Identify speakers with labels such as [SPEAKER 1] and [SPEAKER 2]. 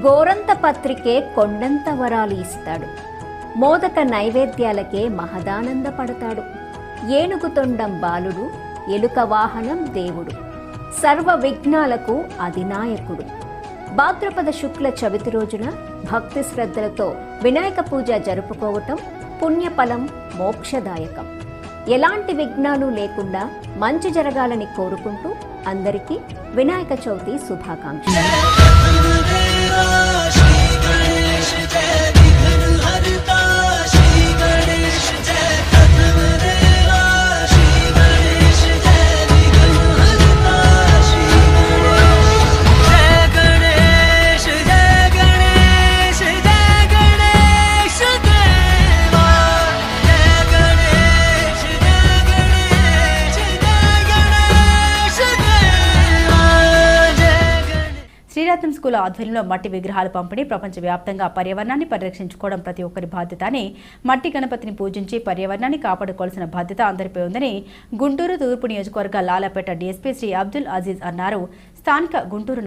[SPEAKER 1] గోరంత పత్రికే కొండంత వరాలు ఇస్తాడు. మోదక నైవేద్యాలకే మహదానందపడతాడు. ఏనుగు తొండం బాలుడు ఎలుక వాహనం దేవుడు. సర్వ విఘ్నాలకు అధినాయకుడు. భాద్రపద శుక్ల చవితి రోజున భక్తి శ్రద్ధలతో వినాయక పూజ జరుపుకోవటం పుణ్యఫలం మోక్షదాయకం. ఎలాంటి విఘ్నాలు లేకుండా మంచి జరగాలని కోరుకుంటూ అందరికీ వినాయక చవితి శుభాకాంక్షలు.
[SPEAKER 2] శ్రీరత్నం స్కూల్ ఆధ్వర్యంలో మట్టి విగ్రహాల పంపిణీ ప్రపంచవ్యాప్తంగా పర్యావరణాన్ని పరిరక్షించుకోవడం ప్రతి ఒక్కరి బాధ్యత అని మట్టి గణపతిని పూజించి పర్యావరణాన్ని కాపాడుకోవాల్సిన బాధ్యత అందరిపై ఉందని గుంటూరు తూర్పు నియోజకవర్గ లాలపేట డీఎస్పీ శ్రీ అబ్దుల్ అజీజ్ అన్నారు. స్థానిక గుంటూరు